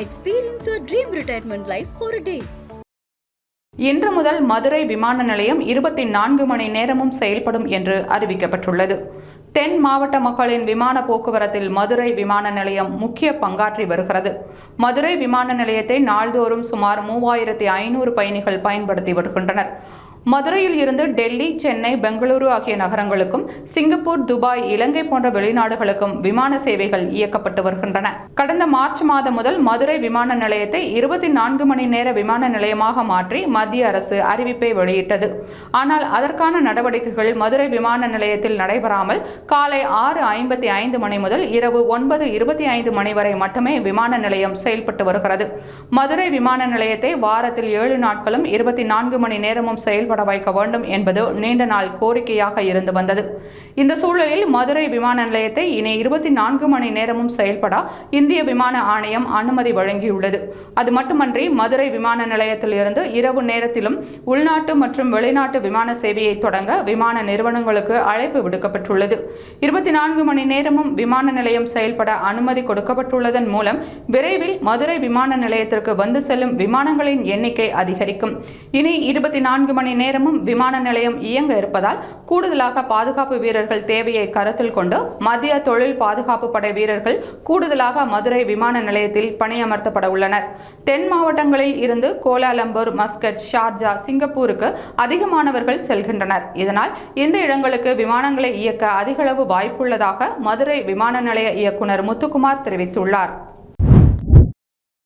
Experience your dream retirement life for day இன்று முதல் மதுரை விமான நிலையம் இருபத்தி நான்கு மணி நேரமும் செயல்படும் என்று அறிவிக்கப்பட்டுள்ளது. தென் மாவட்ட மக்களின் விமான போக்குவரத்தில் மதுரை விமான நிலையம் முக்கிய பங்காற்றி வருகிறது. மதுரை விமான நிலையத்தை நாள்தோறும் சுமார் மூவாயிரத்தி ஐநூறு பயணிகள் பயன்படுத்தி வருகின்றனர். மதுரையில் இருந்து டெல்லி சென்னை பெங்களூரு ஆகிய நகரங்களுக்கும் சிங்கப்பூர் துபாய் இலங்கை போன்ற வெளிநாடுகளுக்கும் விமான சேவைகள் இயக்கப்பட்டு வருகின்றன. கடந்த மார்ச் மாதம் முதல் மதுரை விமான நிலையத்தை இருபத்தி நான்கு மணி நேர விமான நிலையமாக மாற்றி மத்திய அரசு அறிவிப்பை வெளியிட்டது. ஆனால் அதற்கான நடவடிக்கைகள் மதுரை விமான நிலையத்தில் நடைபெறாமல் காலை ஆறு ஐம்பத்தி ஐந்து மணி முதல் இரவு ஒன்பது இருபத்தி ஐந்து மணி வரை மட்டுமே விமான நிலையம் செயல்பட்டு வருகிறது. மதுரை விமான நிலையத்தை வாரத்தில் ஏழு நாட்களும் இருபத்தி நான்கு மணி நேரமும் செயல்பட செயல்பட வைக்க வேண்டும் என்பது நீண்ட நாள் கோரிக்கையாக இருந்து வந்தது. இந்த சூழலில் மதுரை விமான நிலையத்தை இனி இருபத்தி நான்கு மணி நேரமும் செயல்பட இந்திய விமான ஆணையம் அனுமதி வழங்கியுள்ளது. அது மட்டுமன்றி மதுரை விமான நிலையத்தில் இருந்து இரவு நேரத்திலும் உள்நாட்டு மற்றும் வெளிநாட்டு விமான சேவையை தொடங்க விமான நிறுவனங்களுக்கு அழைப்பு விடுக்கப்பட்டுள்ளது. இருபத்தி நான்கு மணி நேரமும் விமான நிலையம் செயல்பட அனுமதி கொடுக்கப்பட்டுள்ளதன் மூலம் விரைவில் மதுரை விமான நிலையத்திற்கு வந்து செல்லும் விமானங்களின் எண்ணிக்கை அதிகரிக்கும். இனி இருபத்தி நான்கு மணி நேரமும் விமான நிலையம் இயங்க இருப்பதால் கூடுதலாக பாதுகாப்பு வீரர்கள் தேவையை கருத்தில் கொண்டு மத்திய தொழில் பாதுகாப்பு படை வீரர்கள் கூடுதலாக மதுரை விமான நிலையத்தில் பணியமர்த்தப்பட உள்ளனர். தென் மாவட்டங்களில் இருந்து கோலாலம்பூர் மஸ்கட் ஷார்ஜா சிங்கப்பூருக்கு அதிகமானவர்கள் செல்கின்றனர். இதனால் இந்த இடங்களுக்கு விமானங்களை இயக்க அதிகளவு வாய்ப்புள்ளதாக மதுரை விமான நிலைய இயக்குனர் முத்துக்குமார் தெரிவித்துள்ளார்.